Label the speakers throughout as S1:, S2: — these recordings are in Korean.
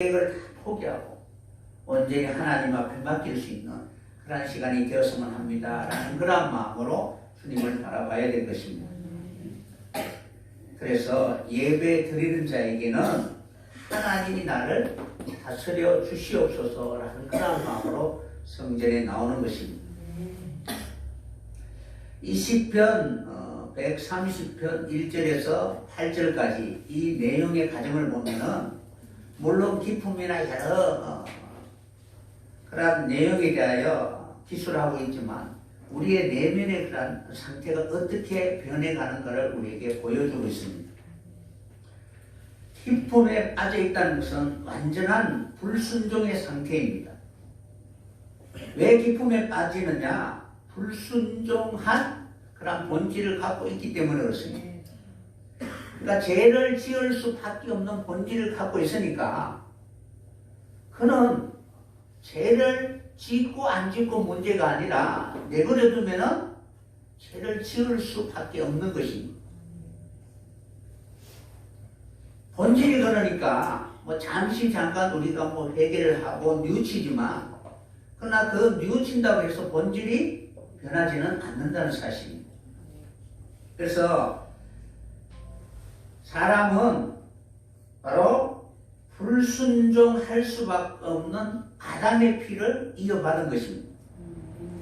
S1: 계획을 다 포기하고 온전히 하나님 앞에 맡길 수 있는 그러한 시간이 되었으면 합니다. 라는 그런 마음으로 주님을 바라봐야 될 것입니다. 그래서 예배 드리는 자에게는 하나님이 나를 다스려 주시옵소서라는 그런 마음으로 성전에 나오는 것입니다. 이 시편 어, 130편 1절에서 8절까지 이 내용의 과정을 보면은 물론 기품이나 여러 어, 그런 내용에 대하여 기술하고 있지만 우리의 내면의 그런 상태가 어떻게 변해가는가를 우리에게 보여주고 있습니다. 기품에 빠져 있다는 것은 완전한 불순종의 상태입니다. 왜 기품에 빠지느냐? 불순종한 그런 본질을 갖고 있기 때문에 그렇습니다. 그러니까 죄를 지을 수밖에 없는 본질을 갖고 있으니까 그는 죄를 짓고 안 짓고 문제가 아니라 내버려 두면은 죄를 지을 수밖에 없는 것입니다. 본질이 그러니까 뭐 잠시 잠깐 우리가 뭐 회개를 하고 뉘우치지만 그러나 그 뉘우친다고 해서 본질이 변하지는 않는다는 사실입니다. 그래서 사람은 바로 불순종할 수밖에 없는 아담의 피를 이어받은 것입니다.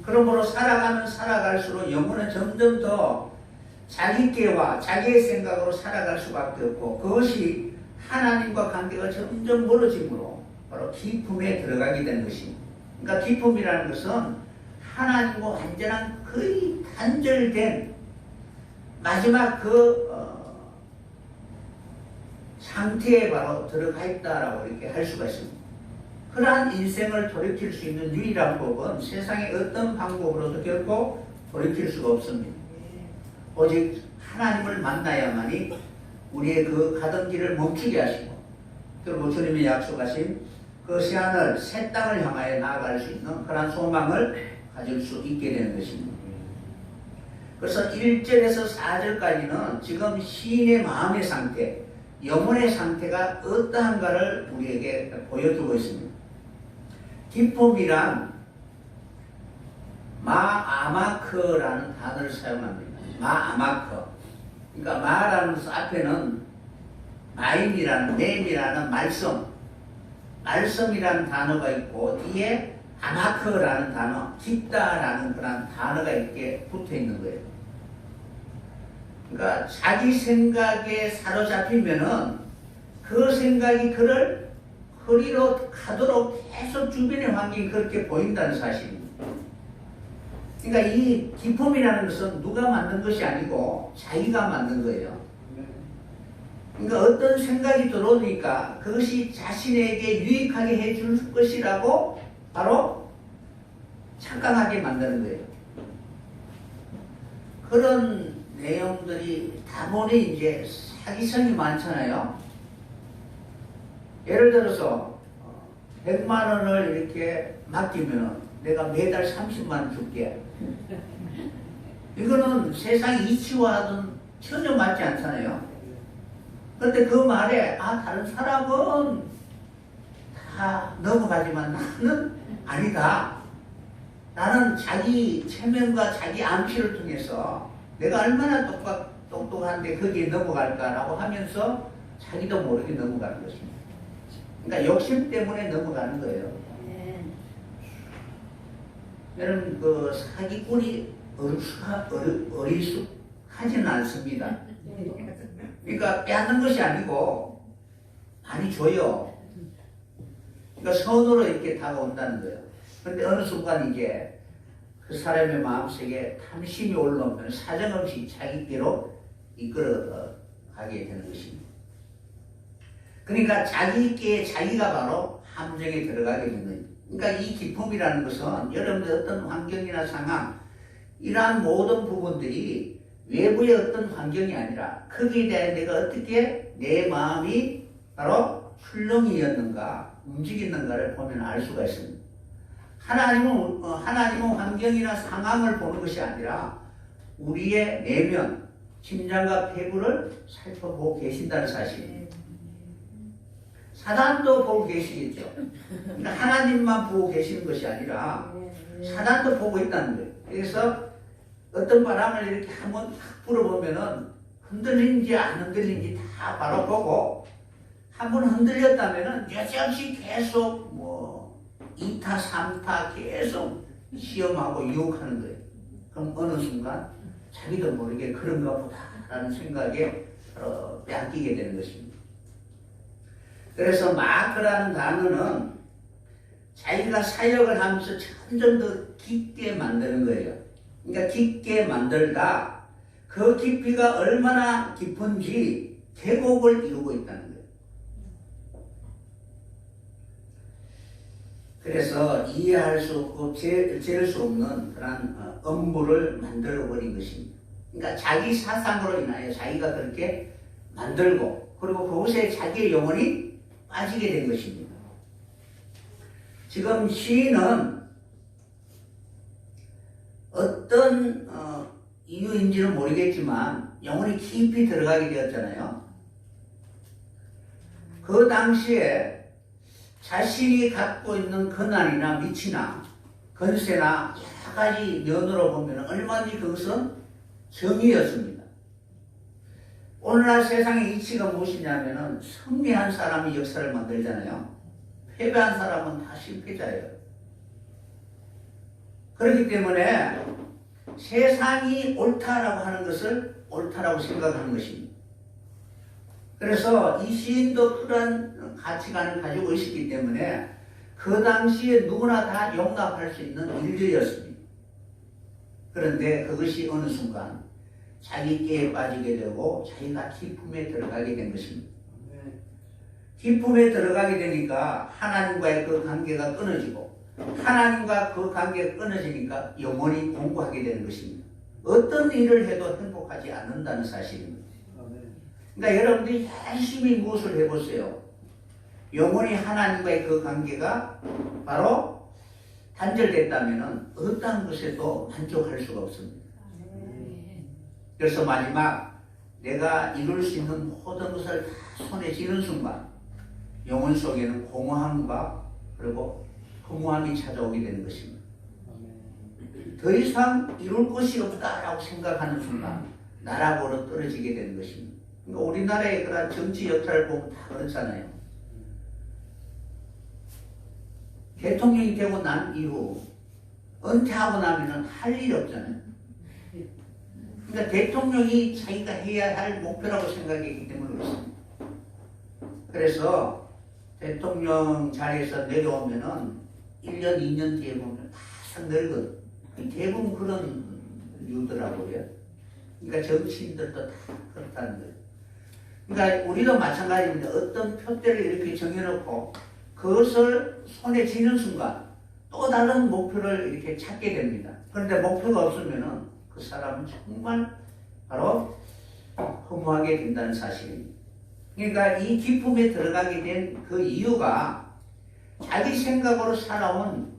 S1: 그러므로 살아가면 살아갈수록 영혼은 점점 더 자기께와 자기의 생각으로 살아갈 수밖에 없고 그것이 하나님과 관계가 점점 멀어지므로 바로 기품에 들어가게 되는 것입니다. 그러니까 기품이라는 것은 하나님과 완전한 거의 단절된 마지막 그 어, 상태에 바로 들어가 있다라고 이렇게 할 수가 있습니다. 그러한 인생을 돌이킬 수 있는 유일한 법은 세상의 어떤 방법으로도 결코 돌이킬 수가 없습니다. 오직 하나님을 만나야만이 우리의 그 가던 길을 멈추게 하시고 그리고 주님이 약속하신 그 새하늘 새 땅을 향하여 나아갈 수 있는 그러한 소망을 가질 수 있게 되는 것입니다. 그래서 1절에서 4절까지는 지금 시인의 마음의 상태, 영혼의 상태가 어떠한가를 우리에게 보여주고 있습니다. 기쁨이란 마아마크라는 단어를 사용합니다. 마아마크. 그러니까 마라는 앞에는 마임이라는 nem이라는 말씀, 말씀이라는 단어가 있고 뒤에 아마크라는 단어, 깊다라는 그런 단어가 이렇게 붙어 있는 거예요. 그러니까 자기 생각에 사로잡히면은 그 생각이 그를 허리로 가도록 계속 주변의 환경이 그렇게 보인다는 사실입니다. 그러니까 이 기품이라는 것은 누가 만든 것이 아니고 자기가 만든 거예요. 그러니까 어떤 생각이 들어오니까 그것이 자신에게 유익하게 해줄 것이라고 바로 착각하게 만드는 거예요. 그런 내용들이 다분히 이제 사기성이 많잖아요. 예를 들어서 100만 원을 이렇게 맡기면 내가 매달 30만 원 줄게. 이거는 세상 이치와는 전혀 맞지 않잖아요. 그런데 그 말에 아 다른 사람은 다 넘어가지만 나는 아니다. 나는 자기 체면과 자기 암시를 통해서 내가 얼마나 똑똑, 똑똑한데 거기에 넘어갈까라고 하면서 자기도 모르게 넘어가는 것입니다. 그러니까 욕심 때문에 넘어가는 거예요. 여러분 그 사기꾼이 어리숙하, 어리, 어리숙하지는 않습니다. 그러니까 빼앗는 것이 아니고 많이 줘요. 그러니까 선으로 이렇게 다가온다는 거예요. 그런데 어느 순간 이제 그 사람의 마음속에 탐심이 올라오면 사정없이 자기께로 이끌어 가게 되는 것입니다. 그러니까 자기께 자기가 바로 함정에 들어가게 되는 거예요. 그러니까 이 기쁨이라는 것은 여러분들 어떤 환경이나 상황 이러한 모든 부분들이 외부의 어떤 환경이 아니라 거기에 대해 내가 어떻게 내 마음이 바로 출렁이었는가 움직이는가를 보면 알 수가 있습니다. 하나님은 어, 하나님은 환경이나 상황을 보는 것이 아니라 우리의 내면 심장과 폐부를 살펴보고 계신다는 사실. 사단도 보고 계시겠죠. 그러니까 하나님만 보고 계시는 것이 아니라 사단도 보고 있다는 거예요. 그래서 어떤 바람을 이렇게 한번 탁 불어보면은 흔들리는지 안 흔들리는지 다 바로 보고 한 번 흔들렸다면은 여지없이 계속 뭐 2타, 3타 계속 시험하고 유혹하는 거예요. 그럼 어느 순간 자기도 모르게 그런가 보다라는 생각에 어, 뺏기게 되는 것입니다. 그래서 마크라는 단어는 자기가 사역을 하면서 점점 더 깊게 만드는 거예요. 그러니까 깊게 만들다 그 깊이가 얼마나 깊은지 계곡을 이루고 있다는 거예요. 그래서 이해할 수 없고 재, 재를 수 없는 그런 어, 업무를 만들어 버린 것입니다. 그러니까 자기 사상으로 인하여 자기가 그렇게 만들고 그리고 그곳에 자기의 영혼이 빠지게 된 것입니다. 지금 시인은 어떤 어, 이유인지는 모르겠지만 영혼이 깊이 들어가게 되었잖아요. 그 당시에 자신이 갖고 있는 권한이나 위치나 건세나 여러 가지 면으로 보면 얼마든지 그것은 정의였습니다. 오늘날 세상의 이치가 무엇이냐면은 승리한 사람이 역사를 만들잖아요. 패배한 사람은 다 실패자예요. 그렇기 때문에 세상이 옳다라고 하는 것을 옳다라고 생각하는 것입니다. 그래서 이 시인도 그런 가치관을 가지고 있었기 때문에 그 당시에 누구나 다 용납할 수 있는 일들이었습니다. 그런데 그것이 어느 순간 자기 깨에 빠지게 되고 자기가 기품에 들어가게 된 것입니다. 기품에 들어가게 되니까 하나님과의 그 관계가 끊어지고 하나님과 그 관계가 끊어지니까 영원히 공부하게 되는 것입니다. 어떤 일을 해도 행복하지 않는다는 사실입니다. 그러니까 여러분들이 열심히 무엇을 해보세요. 영원히 하나님과의 그 관계가 바로 단절됐다면 어떠한 것에도 만족할 수가 없습니다. 그래서 마지막 내가 이룰 수 있는 모든 것을 다 손에 쥐는 순간 영혼 속에는 공허함과 그리고 허무함이 찾아오게 되는 것입니다. 더 이상 이룰 것이 없다라고 생각하는 순간 나락으로 떨어지게 되는 것입니다. 그러니까 우리나라의 그런 정치 역사를 보면 다 그렇잖아요. 대통령이 되고 난 이후 은퇴하고 나면은 할 일이 없잖아요. 그러니까 대통령이 자기가 해야 할 목표라고 생각했기 때문에 그렇습니다. 그래서 대통령 자리에서 내려오면은 1년, 2년 뒤에 보면 바싹 늙은 대부분 그런 이유더라고요. 그러니까 정치인들도 다 그렇다는 거예요. 그러니까 우리도 마찬가지입니다. 어떤 표대를 이렇게 정해놓고 그것을 손에 쥐는 순간 또 다른 목표를 이렇게 찾게 됩니다. 그런데 목표가 없으면은 그 사람은 정말 바로 허무하게 된다는 사실입니다. 그러니까 이 기쁨에 들어가게 된 그 이유가 자기 생각으로 살아온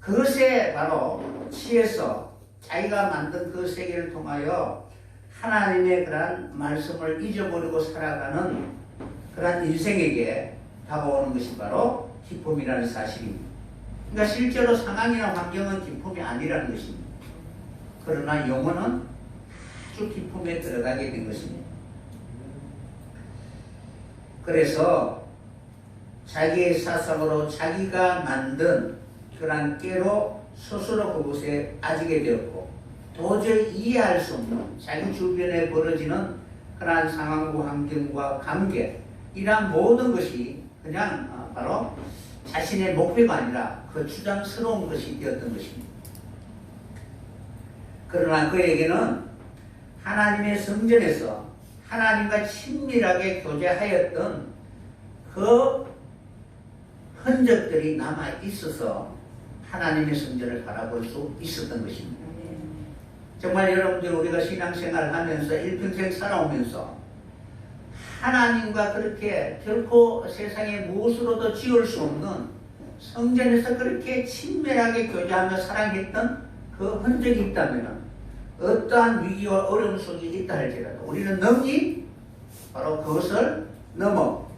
S1: 그것에 바로 취해서 자기가 만든 그 세계를 통하여 하나님의 그러한 말씀을 잊어버리고 살아가는 그러한 인생에게 다가오는 것이 바로 기쁨이라는 사실입니다. 그러니까 실제로 상황이나 환경은 기쁨이 아니라는 것입니다. 그러나 영혼은 아주 기쁨에 들어가게 된 것입니다. 그래서 자기의 사상으로 자기가 만든 그러한 깨로 스스로 그곳에 빠지게 되었고 도저히 이해할 수 없는 자기 주변에 벌어지는 그러한 상황과 환경과 관계 이러한 모든 것이 그냥 어, 바로 자신의 목표가 아니라 그 주장스러운 것이 되었던 것입니다. 그러나 그에게는 하나님의 성전에서 하나님과 친밀하게 교제하였던 그 흔적들이 남아 있어서 하나님의 성전을 바라볼 수 있었던 것입니다. 정말 여러분들 우리가 신앙생활을 하면서 일평생 살아오면서 하나님과 그렇게 결코 세상에 무엇으로도 지울 수 없는 성전에서 그렇게 친밀하게 교제하며 사랑했던 그 흔적이 있다면 어떠한 위기와 어려움 속에 있다 할지라도 우리는 능히 바로 그것을 넘어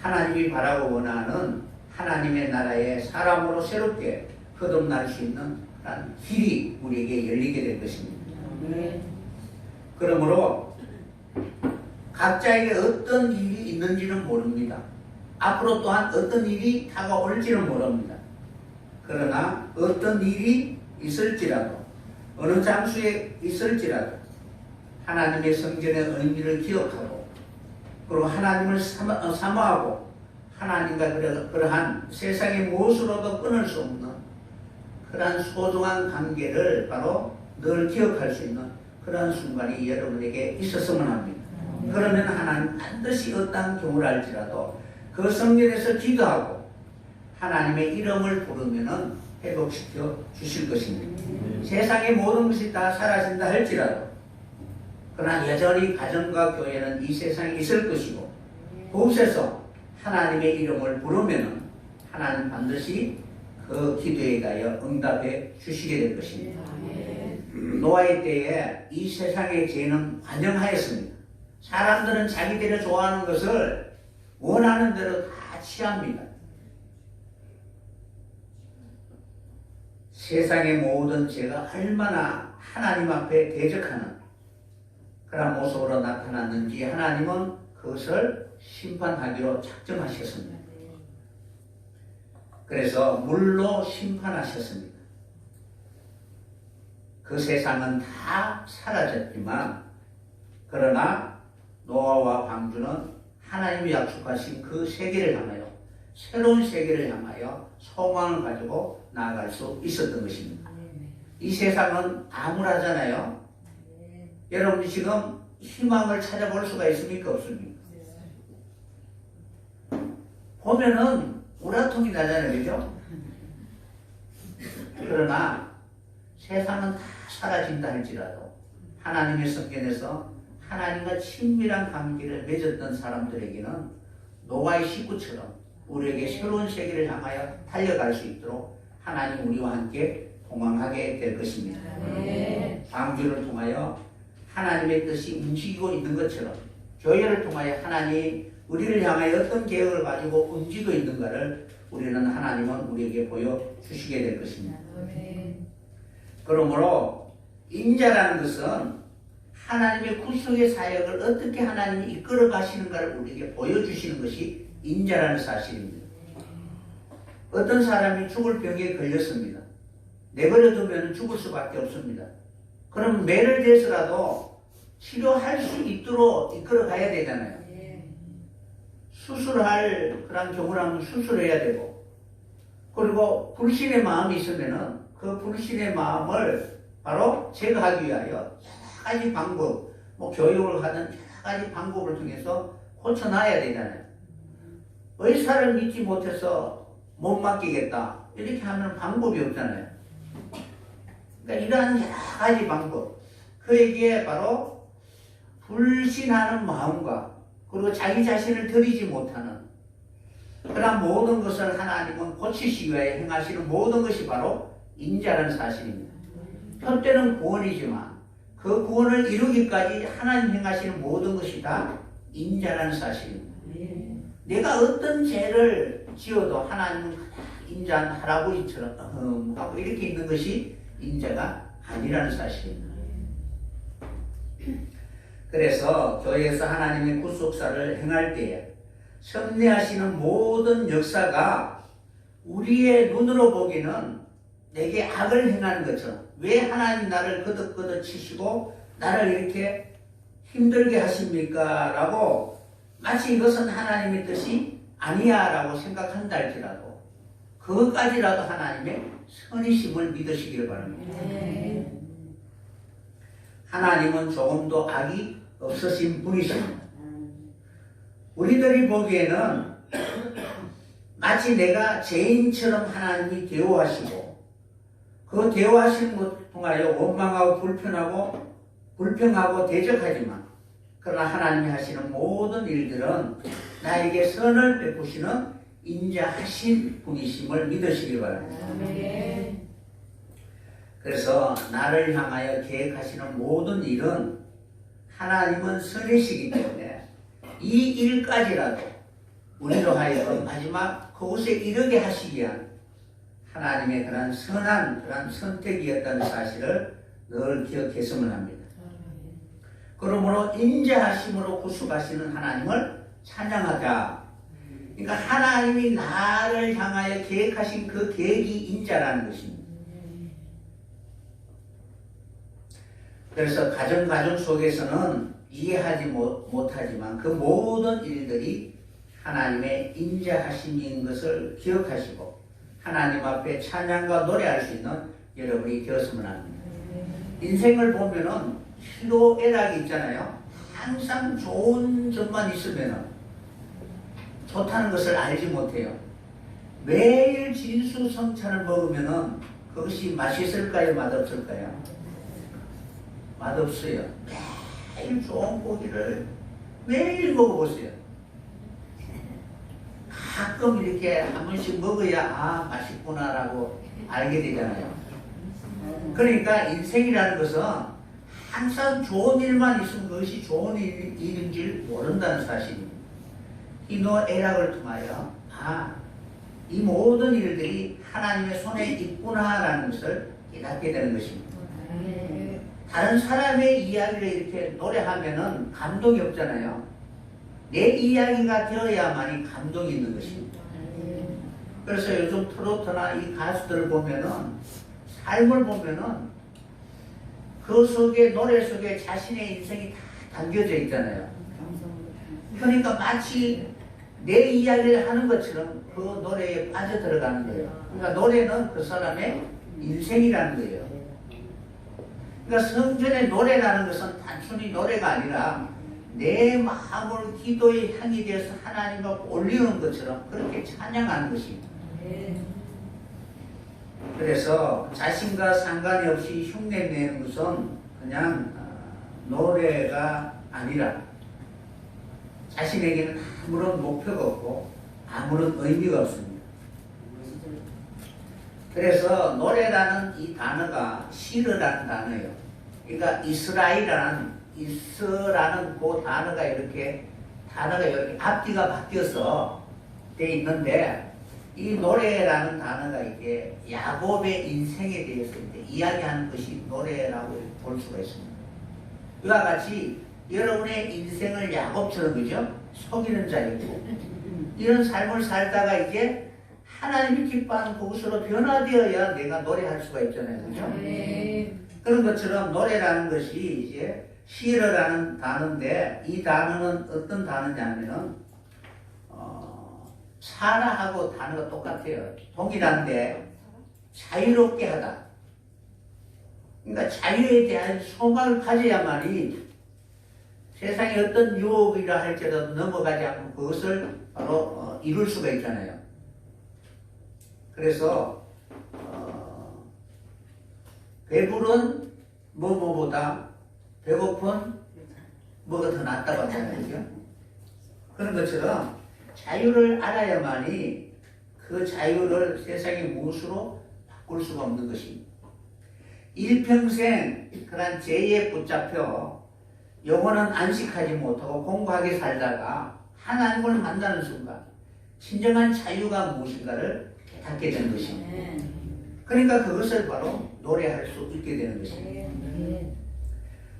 S1: 하나님이 바라고 원하는 하나님의 나라의 사람으로 새롭게 거듭날 수 있는 그런 길이 우리에게 열리게 될 것입니다. 그러므로 각자에게 어떤 일이 있는지는 모릅니다. 앞으로 또한 어떤 일이 다가올지는 모릅니다. 그러나 어떤 일이 있을지라도 어느 장소에 있을지라도 하나님의 성전의 의미를 기억하고 그리고 하나님을 어, 사모하고 하나님과 그러, 그러한 세상의 무엇으로도 끊을 수 없는 그러한 소중한 관계를 바로 늘 기억할 수 있는 그러한 순간이 여러분에게 있었으면 합니다. 그러면 하나님 반드시 어떠한 경우를 알지라도 그 성전에서 기도하고 하나님의 이름을 부르면은 회복시켜 주실 것입니다. 세상의 모든 것이 다 사라진다 할지라도 그러나 여전히 가정과 교회는 이 세상에 있을 것이고 그곳에서 하나님의 이름을 부르면은 하나님 반드시 그 기도에 가여 응답해 주시게 될 것입니다. 노아의 때에 이 세상의 죄는 완전하였습니다. 사람들은 자기들이 좋아하는 것을 원하는 대로 다 취합니다. 세상의 모든 죄가 얼마나 하나님 앞에 대적하는 그런 모습으로 나타났는지 하나님은 그것을 심판하기로 작정하셨습니다. 그래서 물로 심판하셨습니다. 그 세상은 다 사라졌지만 그러나 노아와 방주는 하나님이 약속하신 그 세계를 향하여 새로운 세계를 향하여 소망을 가지고 나아갈 수 있었던 것입니다. 이 세상은 암울하잖아요. 여러분이 지금 희망을 찾아볼 수가 있습니까? 없습니까? 보면은 우라통이 나잖아요. 그죠? 그러나 세상은 다 사라진다 할지라도 하나님의 성전에서 하나님과 친밀한 관계를 맺었던 사람들에게는 노아의 시구처럼 우리에게 새로운 세계를 향하여 달려갈 수 있도록 하나님 우리와 함께 동행하게 될 것입니다. 방주를 통하여 하나님의 뜻이 움직이고 있는 것처럼 교회를 통하여 하나님 우리를 향하여 어떤 계획을 가지고 움직이고 있는가를 우리는 하나님은 우리에게 보여주시게 될 것입니다. 그러므로 인자라는 것은 하나님의 구속의 사역을 어떻게 하나님이 이끌어 가시는가를 우리에게 보여주시는 것이 인자라는 사실입니다. 어떤 사람이 죽을 병에 걸렸습니다. 내버려 두면 죽을 수밖에 없습니다. 그럼 매를 대해서라도 치료할 수 있도록 이끌어 가야 되잖아요. 수술할 그런 경우라면 수술해야 되고, 그리고 불신의 마음이 있으면은 그 불신의 마음을 바로 제거하기 위하여 가지 방법, 뭐 교육을 하든 여러 가지 방법을 통해서 고쳐놔야 되잖아요. 의사를 믿지 못해서 못 맡기겠다. 이렇게 하면 방법이 없잖아요. 그러니까 이러한 여러 가지 방법. 그에게 바로 불신하는 마음과 그리고 자기 자신을 드리지 못하는 그런 모든 것을 하나님은 고치시기 위해 행하시는 모든 것이 바로 인자라는 사실입니다. 첫째는 구원이지만 그 구원을 이루기까지 하나님 행하시는 모든 것이 다 인자라는 사실입니다. 내가 어떤 죄를 지어도 하나님은 인자한 할아버지처럼 음, 하고 이렇게 있는 것이 인자가 아니라는 사실입니다. 그래서 교회에서 하나님의 구속사를 행할 때에 섭리하시는 모든 역사가 우리의 눈으로 보기는 내게 악을 행하는 것처럼 왜 하나님 나를 거듭거듭 치시고 나를 이렇게 힘들게 하십니까? 라고 마치 이것은 하나님의 뜻이 아니야 라고 생각한다 할지라도 그것까지라도 하나님의 선이심을 믿으시길 바랍니다. 하나님은 조금도 악이 없으신 분이십니다. 우리들이 보기에는 마치 내가 죄인처럼 하나님이 대우하시고 그 대우하시는 것 통하여 원망하고 불편하고 불평하고 대적하지만 그러나 하나님이 하시는 모든 일들은 나에게 선을 베푸시는 인자하신 분이심을 믿으시기 바랍니다. 그래서 나를 향하여 계획하시는 모든 일은 하나님은 선이시기 때문에 이 일까지라도 우리로 하여금 마지막 그곳에 이르게 하시기 위한 하나님의 그런 선한 그런 선택이었다는 사실을 늘 기억했으면 합니다. 그러므로 인자하심으로 구속하시는 하나님을 찬양하자. 그러니까 하나님이 나를 향하여 계획하신 그 계획이 인자라는 것입니다. 그래서 가정 가정 속에서는 이해하지 못, 못하지만 그 모든 일들이 하나님의 인자하심인 것을 기억하시고 하나님 앞에 찬양과 노래할 수 있는 여러분이 되었으면 합니다. 인생을 보면은 희노애락이 있잖아요. 항상 좋은 점만 있으면은 좋다는 것을 알지 못해요. 매일 진수성찬을 먹으면은 그것이 맛있을까요? 맛없을까요? 맛없어요. 매일 좋은 고기를 매일 먹어보세요. 가끔 이렇게 한 번씩 먹어야 아 맛있구나라고 알게 되잖아요. 그러니까 인생이라는 것은 항상 좋은 일만 있으면 그것이 좋은 일, 일인 줄 모른다는 사실입니다. 이 노 애락을 통하여 아, 이 모든 일들이 하나님의 손에 있구나라는 것을 깨닫게 되는 것입니다. 다른 사람의 이야기를 이렇게 노래하면은 감동이 없잖아요. 내 이야기가 되어야만이 감동이 있는 것입니다. 그래서 요즘 트로트나 이 가수들을 보면은 삶을 보면은 그 속에 노래 속에 자신의 인생이 다 담겨져 있잖아요. 그러니까 마치 내 이야기를 하는 것처럼 그 노래에 빠져 들어가는 거예요. 그러니까 노래는 그 사람의 인생이라는 거예요. 그러니까 성전의 노래라는 것은 단순히 노래가 아니라 내 마음을 기도의 향이 되어서 하나님 앞 올리는 것처럼 그렇게 찬양하는 것입니다. 그래서 자신과 상관이 없이 흉내 내는 것은 그냥 어, 노래가 아니라 자신에게는 아무런 목표가 없고 아무런 의미가 없습니다. 그래서 노래라는 이 단어가 시르라는 단어예요. 그러니까 이스라엘이라는 이스라는 그 단어가 이렇게 단어가 이렇게 앞뒤가 바뀌어서 돼 있는데 이 노래라는 단어가 이게 야곱의 인생에 대해서 이야기하는 것이 노래라고 볼 수가 있습니다. 그와 같이 여러분의 인생을 야곱처럼 그죠? 속이는 자이고 이런 삶을 살다가 이제 하나님이 기뻐하는 그것으로 변화되어야 내가 노래할 수가 있잖아요. 그죠? 그런 것처럼 노래라는 것이 이제 시르라는 단어인데 이 단어는 어떤 단어냐면은 어, 사라하고 단어가 똑같아요. 동일한데 자유롭게 하다. 그러니까 자유에 대한 소망을 가져야만이 세상에 어떤 유혹이라 할지라도 넘어가지 않고 그것을 바로 어, 이룰 수가 있잖아요. 그래서 어, 배부른 뭐뭐보다 배고픈 뭐가 더 낫다고 하잖아요. 그런 것처럼 자유를 알아야만이 그 자유를 세상의 무엇으로 바꿀 수가 없는 것입니다. 일평생 그런 죄에 붙잡혀 영원한 안식하지 못하고 공고하게 살다가 하나님을 만나는 순간 진정한 자유가 무엇인가를 깨닫게 되는 것입니다. 그러니까 그것을 바로 노래할 수 있게 되는 것입니다.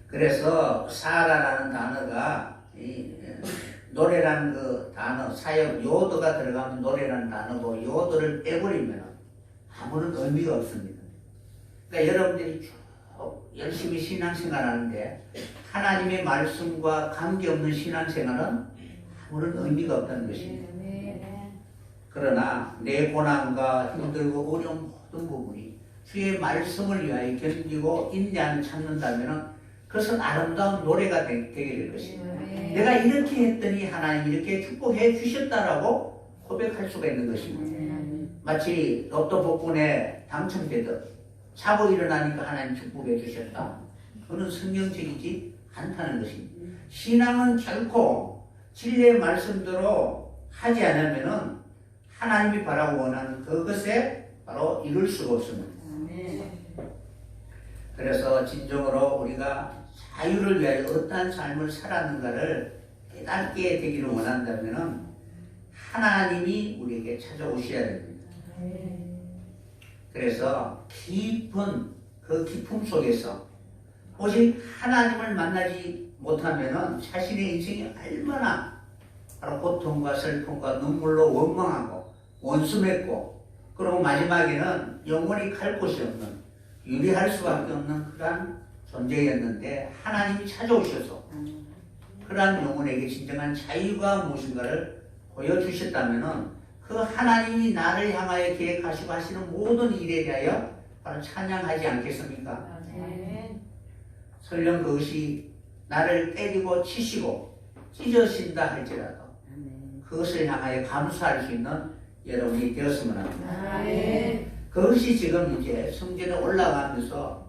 S1: 그래서 사라라는 단어가 이 노래라는 그 단어 사역 요도가 들어가면 노래라는 단어고 요도를 빼버리면 아무런 의미가 없습니다. 그러니까 여러분들이 쭉 열심히 신앙생활 하는데 하나님의 말씀과 관계없는 신앙생활은 아무런 의미가 없다는 것입니다. 그러나 내 고난과 힘들고 어려운 모든 부분이 주의 말씀을 위하여 견디고 인내하는 찾는다면 그것은 아름다운 노래가 되, 게될 것입니다. 내가 이렇게 했더니 하나님 이렇게 축복해 주셨다라고 고백할 수가 있는 것입니다. 마치 로또 복권에 당첨되듯 자고 일어나니까 하나님 축복해 주셨다. 그는 성경적이지 않다는 것입니다. 신앙은 결코 진리의 말씀대로 하지 않으면은 하나님이 바라고 원하는 그것에 바로 이룰 수가 없습니다. 그래서 진정으로 우리가 자유를 위하여 어떠한 삶을 살았는가를 깨닫게 되기를 원한다면은 하나님이 우리에게 찾아오셔야 됩니다. 그래서 깊은 그 기품 속에서 오직 하나님을 만나지 못하면은 자신의 인생이 얼마나 바로 고통과 슬픔과 눈물로 원망하고 원수 맺고 그리고 마지막에는 영원히 갈 곳이 없는 유리할 수밖에 없는 그러한 존재였는데 하나님이 찾아오셔서 그러한 영혼에게 진정한 자유가 무엇인가를 보여주셨다면은 그 하나님이 나를 향하여 계획하시고 하시는 모든 일에 대하여 바로 찬양하지 않겠습니까? 설령 그것이 나를 때리고 치시고 찢어진다 할지라도 그것을 향하여 감수할 수 있는 여러분이 되었으면 합니다. 그것이 지금 이제 성전에 올라가면서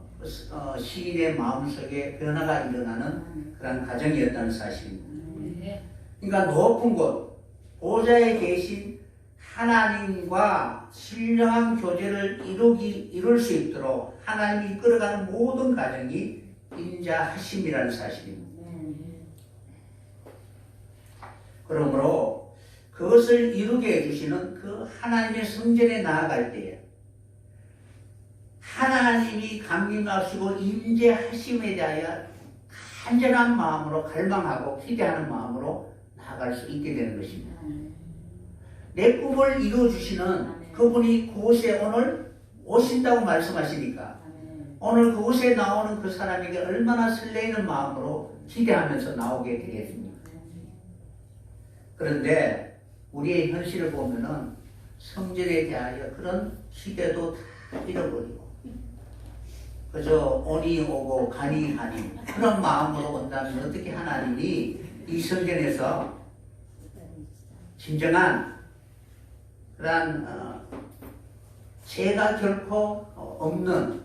S1: 어, 시인의 마음속에 변화가 일어나는 그런 과정이었다는 사실입니다. 그러니까 높은 곳, 보좌에 계신 하나님과 신령한 교제를 이루기, 이룰 수 있도록 하나님이 이끌어가는 모든 과정이 인자하심이라는 사실입니다. 그러므로 그것을 이루게 해주시는 그 하나님의 성전에 나아갈 때에 하나님이 감림하시고 임재하심에 대하여 간절한 마음으로 갈망하고 기대하는 마음으로 나아갈 수 있게 되는 것입니다. 내 꿈을 이루어주시는 그분이 그곳에 오늘 오신다고 말씀하시니까 오늘 그곳에 나오는 그 사람에게 얼마나 설레이는 마음으로 기대하면서 나오게 되겠습니까? 그런데 우리의 현실을 보면은 성전에 대하여 그런 기대도 다 잃어버리고 그저 온이 오고 간이 가니 그런 마음으로 온다면 어떻게 하나님이 이 성전에서 진정한 그러한 어, 죄가 결코 없는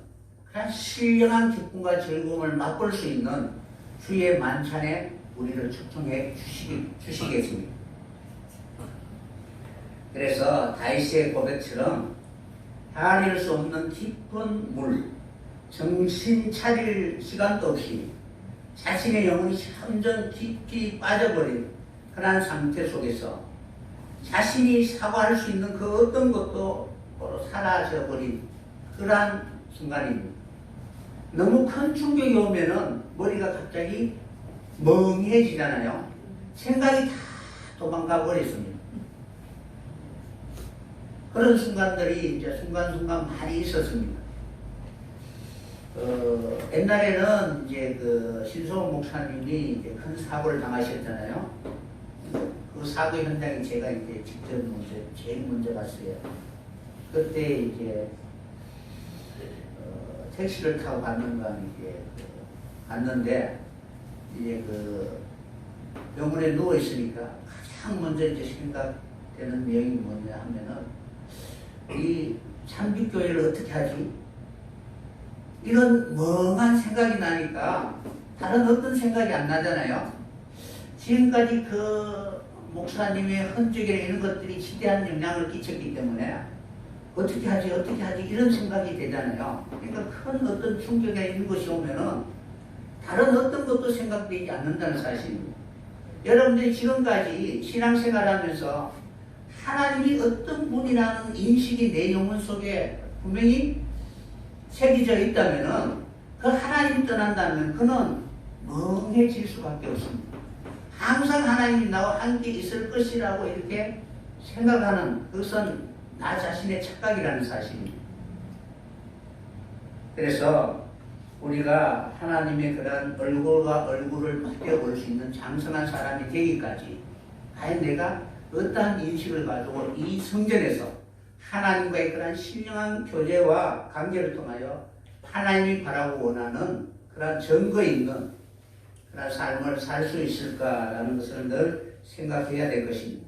S1: 그런 신령한 기쁨과 즐거움을 맛볼 수 있는 주의 만찬에 우리를 초청해 주시, 주시겠습니다. 그래서 다이스의 고백처럼 헤아릴 수 없는 깊은 물, 정신 차릴 시간도 없이 자신의 영혼이 점점 깊이 빠져버린 그러한 상태 속에서 자신이 사과할 수 있는 그 어떤 것도 바로 사라져버린 그러한 순간입니다. 너무 큰 충격이 오면은 머리가 갑자기 멍해지잖아요. 생각이 다 도망가 버렸습니다. 그런 순간들이 이제 순간순간 많이 있었습니다. 어, 옛날에는 이제 그 신소원 목사님이 이제 큰 사고를 당하셨잖아요. 그 사고 현장에 제가 이제 직접 먼저 제일 먼저 갔어요. 그때 이제 어, 택시를 타고 갔는가 이제 그 갔는데 이제 그 병원에 누워 있으니까 가장 먼저 이제 생각되는 내용이 뭐냐 하면은 이 참빛교회를 어떻게 하지? 이런 멍한 생각이 나니까 다른 어떤 생각이 안 나잖아요. 지금까지 그 목사님의 흔적이나 이런 것들이 지대한 영향을 끼쳤기 때문에 어떻게 하지, 어떻게 하지, 이런 생각이 되잖아요. 그러니까 큰 어떤 충격이 있는 것이 오면은 다른 어떤 것도 생각되지 않는다는 사실입니다. 여러분들이 지금까지 신앙생활 하면서 하나님이 어떤 분이라는 인식이 내 영혼 속에 분명히 새겨져 있다면은 그 하나님 떠난다면 그는 멍해질 수밖에 없습니다. 항상 하나님이 나와 함께 있을 것이라고 이렇게 생각하는 그것은 나 자신의 착각이라는 사실입니다. 그래서 우리가 하나님의 그런 얼굴과 얼굴을 맞대볼 수 있는 장성한 사람이 되기까지 과연 내가 어떠한 인식을 가지고 이 성전에서 하나님과의 그러한 신령한 교제와 관계를 통하여 하나님이 바라고 원하는 그러한 증거 있는 그런 삶을 살 수 있을까라는 것을 늘 생각해야 될 것입니다.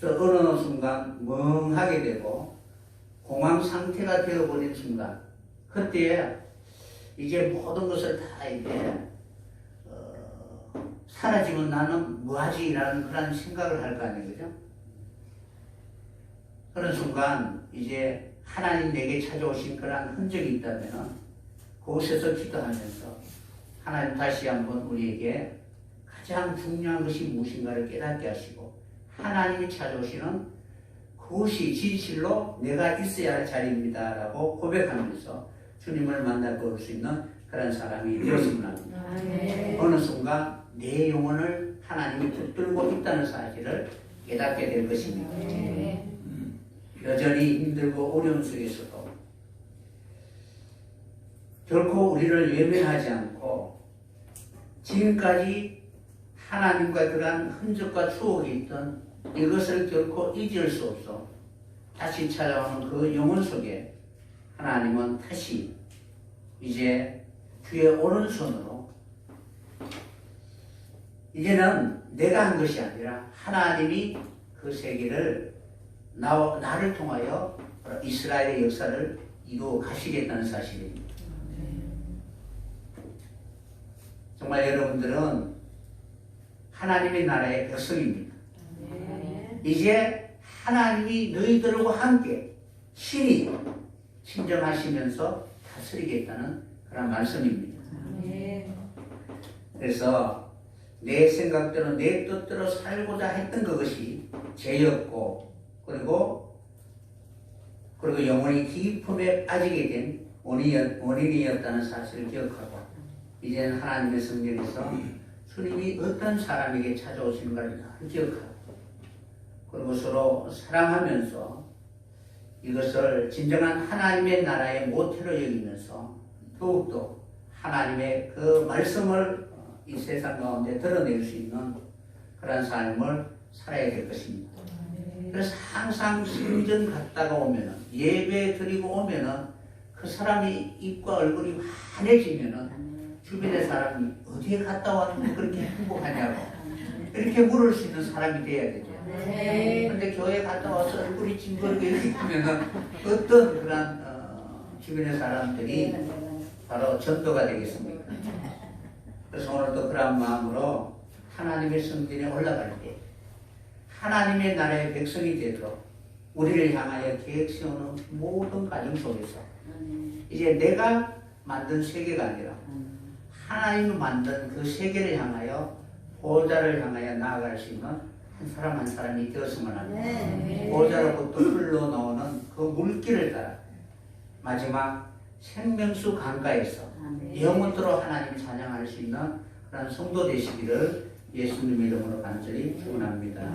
S1: 그래서 어느 순간 멍하게 되고 공황 상태가 되어버린 순간 그때에 이제 모든 것을 다 이제 어, 사라지면 나는 뭐하지라는 그런 생각을 할 거 아니에요, 그죠? 그런 순간 이제 하나님 내게 찾아오신 그러한 흔적이 있다면 그곳에서 기도하면서 하나님 다시 한번 우리에게 가장 중요한 것이 무엇인가를 깨닫게 하시고 하나님이 찾아오시는 그것이 진실로 내가 있어야 할 자리입니다 라고 고백하면서 주님을 볼수 있는 그런 사람이 되었으면 합니다. 어느 순간 내 영혼을 하나님이 붙들고 있다는 사실을 깨닫게 될 것입니다. 여전히 힘들고 어려운 속에서도 결코 우리를 외면하지 않고 지금까지 하나님과 그러한 흔적과 추억이 있던 이것을 결코 잊을 수 없어 다시 찾아오는 그 영혼 속에 하나님은 다시 이제 주의 오른손으로 이제는 내가 한 것이 아니라 하나님이 그 세계를 나, 나를 통하여 이스라엘의 역사를 이루어 가시겠다는 사실입니다. 정말 여러분들은 하나님의 나라의 백성입니다. 이제 하나님이 너희들과 함께 신이 친정하시면서 다스리겠다는 그런 말씀입니다. 그래서 내 생각대로 내 뜻대로 살고자 했던 그것이 죄였고 그리고 그리고 영혼이 깊음에 빠지게 된 원인이었, 원인이었다는 사실을 기억하고 이제는 하나님의 성경에서 주님이 어떤 사람에게 찾아오시는가를 잘 기억하고 그리고 서로 사랑하면서 이것을 진정한 하나님의 나라의 모태로 여기면서 더욱더 하나님의 그 말씀을 이 세상 가운데 드러낼 수 있는 그런 삶을 살아야 될 것입니다. 그래서 항상 성전 갔다가 오면은 예배 드리고 오면은 그 사람이 입과 얼굴이 환해지면은 주변의 사람이 어디에 갔다 왔는데 그렇게 행복하냐고 이렇게 물을 수 있는 사람이 돼야 되죠. 근데 교회 갔다 와서 얼굴이 찡그리고 이렇게 하면은 어떤 그런 어, 주변의 사람들이 바로 전도가 되겠습니까? 그래서 오늘도 그런 마음으로 하나님의 성전에 올라갈 때 하나님의 나라의 백성이 되도록 우리를 향하여 계획 세우는 모든 과정 속에서 이제 내가 만든 세계가 아니라 하나님이 만든 그 세계를 향하여 보좌를 향하여 나아갈 수 있는 한 사람 한 사람이 되었으면 합니다. 보좌로부터 흘러나오는 그 물길을 따라 마지막 생명수 강가에서 영원토록 하나님 찬양할 수 있는 그런 성도 되시기를 예수님 이름으로 간절히 축원합니다.